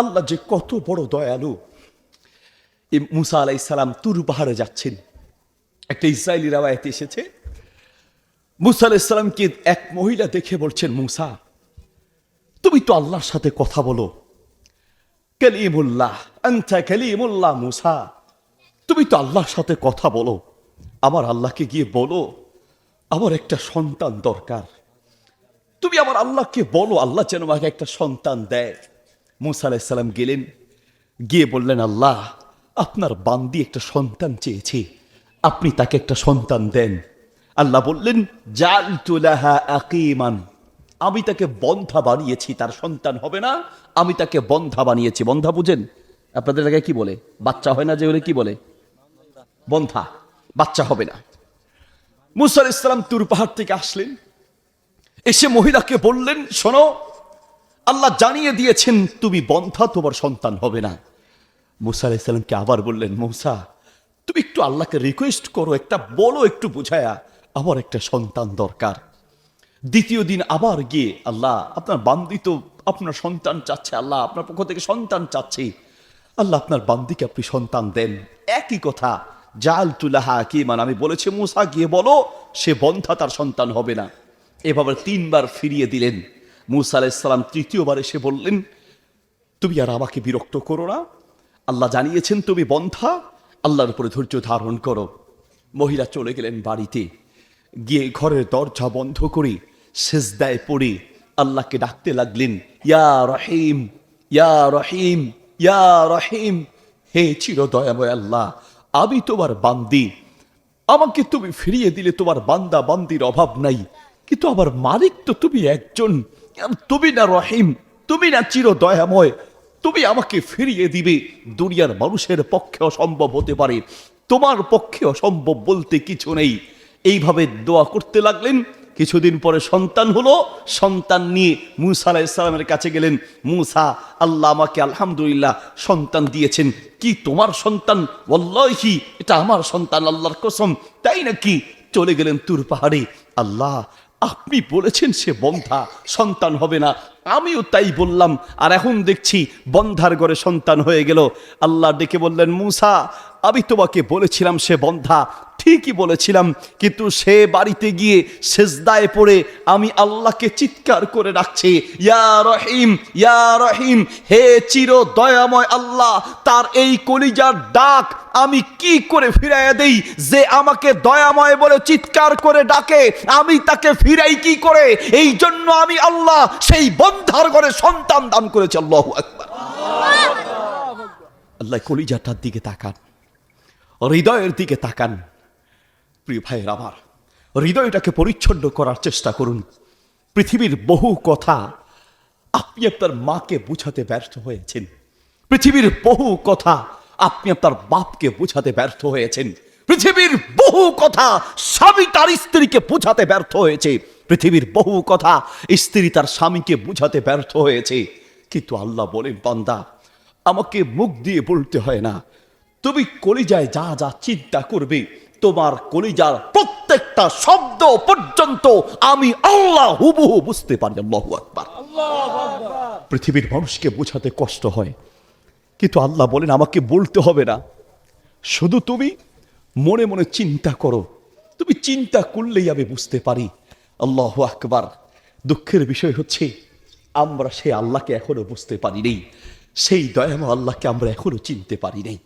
আল্লাহ যে কত বড় দয়ালু। মুসা আলাইসালাম তুর পাহাড়ে যাচ্ছেন। একটা ইসরায়েলি রাওয়ায়তে এসেছে। মুসা আলাইসালামকে এক মহিলা দেখে বলছেন, মুসা, তুমি তো আল্লাহর সাথে কথা বলো। কালিমুল্লাহ, আন্তা কালিমুল্লাহ মুসা। তুমি তো আল্লাহর সাথে কথা বলো। আমার আল্লাহকে গিয়ে বলো, আমার একটা সন্তান দরকার। তুমি আমার আল্লাহকে বলো, আল্লাহ যেন আমাকে একটা সন্তান দেয়। মুসা আলাইসাল্লাম গেলেন, গিয়ে বললেন, আল্লাহ, আপনার বান্দি একটা সন্তান চেয়েছে। আপনি তাকে একটা সন্তান দেন। আল্লাহ বললেন জাল তুলাহা আকিমান। আমি তাকে বন্ধা বানিয়েছি, তার সন্তান হবে না। আমি তাকে বন্ধা বানিয়েছি। বন্ধা বুঝেন? আপনাদের এলাকায় কি বলে? বাচ্চা হয় না যে ওরে কি বলে? বন্ধা, বাচ্চা হবে না। মুসা ইসলাম তুর পাহাড় থেকে আসলেন। এসে মহিলাকে বললেন, শোনো আল্লাহ জানিয়ে দিয়েছেন, তুমি বন্ধা তোমার সন্তান হবে না। মুসা আলাইসাল্লামকে আবার বললেন, মৌসা, তুমি একটু আল্লাহকে রিকোয়েস্ট করো, একটা বলো, একটু বুঝায়া, আমার একটা সন্তান দরকার। দ্বিতীয় দিন আবার গিয়ে, আল্লাহ, আপনার বান্দি তো আপনার সন্তান চাচ্ছে, আল্লাহ আপনার পক্ষ থেকে সন্তান চাচ্ছে। আল্লাহ আপনার বান্দিকে আপনি সন্তান দেন। একই কথা জাল তুলাহা কি মানে আমি বলেছি, মুসা, গিয়ে বলো, সে বন্ধা তার সন্তান হবে না। এভাবে তিনবার ফিরিয়ে দিলেন। মুসা আলাইসালাম তৃতীয়বার এসে বললেন, তুমি আর আমাকে বিরক্ত করো না। আল্লাহ জানিয়েছেন তুমি বন্ধা। আল্লাহর উপরে ধৈর্য ধারণ করো। মহিলা চলে গেলেন বাড়িতে। গিয়ে ঘরের দরজা বন্ধ করে, সেজদায় পড়ে। আল্লাহকে ডাকতে লাগলেন, ইয়া রহিম ইয়া রহিম ইয়া রহিম। হে চির দয়াময় আল্লাহ, আমি তোমার বান্দি। আমাকে তুমি ফিরিয়ে দিলে তোমার বান্দা বান্দির অভাব নাই। কিন্তু আমার মালিক তো তুমি একজন। তুমি না রহিম তুমি না চির দয়াময় তুমি আমাকে ফিরিয়ে দিবে। দুনিয়ার মানুষের পক্ষে অসম্ভব হতে পারে। তোমার পক্ষে অসম্ভব বলতে কিছু নেই। এইভাবে দোয়া করতে লাগলেন। কিছুদিন পরে সন্তান হলো। সন্তান নিয়ে মুসা আলাইসালামের কাছে গেলেন। মুসা, আল্লাহ আমাকে আলহামদুলিল্লাহ সন্তান দিয়েছেন। কি তোমার সন্তান? ওল্লাহি এটা আমার সন্তান, আল্লাহর কসম। তাই নাকি? চলে গেলেন তুর পাহাড়ে। আল্লাহ আপনি বলেছেন সে বন্ধা, সন্তান হবে না। আমিও তাই বললাম। আর এখন দেখছি বন্ধার ঘরে সন্তান হয়ে গেল। আল্লাহ ডেকে বললেন, মুসা, আমি তোমাকে বলেছিলাম সে বন্ধা ঠিকই বলেছিলাম কিন্তু সে বাড়িতে গিয়ে সেজদায় পড়ে আমি আল্লাহকে চিৎকার করে রাখছি ইয়া রহিম ইয়া রহিম হে চির দয়াময় আল্লাহ তার এই কলিজার ডাক আমি কি করে ফিরাইয়া দেই? যে আমাকে দয়াময় বলে চিৎকার করে ডাকে আমি তাকে ফিরাই কি করে? এই জন্য আমি আল্লাহ সেই বন্ধার ঘরে সন্তান দান করেছি আল্লাহ একবার আল্লাহ কলিজাটার দিকে তাকান হৃদয়ের দিকে তাকান। প্রিয় ভাইয়ের আমার হৃদয়টাকে পরিচ্ছন্ন করার চেষ্টা করুন। পৃথিবীর বহু কথা আপনি আপনার মাকে বুঝাতে ব্যর্থ হয়েছেন। পৃথিবীর বহু কথা আপনি আপনার বাপকে বুঝাতে ব্যর্থ হয়েছেন। পৃথিবীর বহু কথা স্বামী তার স্ত্রীকে বুঝাতে ব্যর্থ হয়েছে। পৃথিবীর বহু কথা স্ত্রী তার স্বামীকে বুঝাতে ব্যর্থ হয়েছে। কিন্তু আল্লাহ বলেন, বান্দা, আমাকে মুখ দিয়ে বলতে হয় না। তুমি কলিজায় যা যা চিন্তা করবে তোমার কলিজার প্রত্যেকটা শব্দ পর্যন্ত আমি আল্লাহ হুবহু বুঝতে পারি, আল্লাহু আকবার। পৃথিবীর মানুষকে বোঝাতে কষ্ট হয়, কিন্তু আল্লাহ বলেন, আমাকে বলতে হবে না। শুধু তুমি মনে মনে চিন্তা করো, তুমি চিন্তা করলেই আমি বুঝতে পারি, আল্লাহ আকবার। দুঃখের বিষয় হচ্ছে, আমরা সেই আল্লাহকে এখনও বুঝতে পারি নেই, সেই দয়াময় আল্লাহকে আমরা এখনও চিনতে পারি নেই।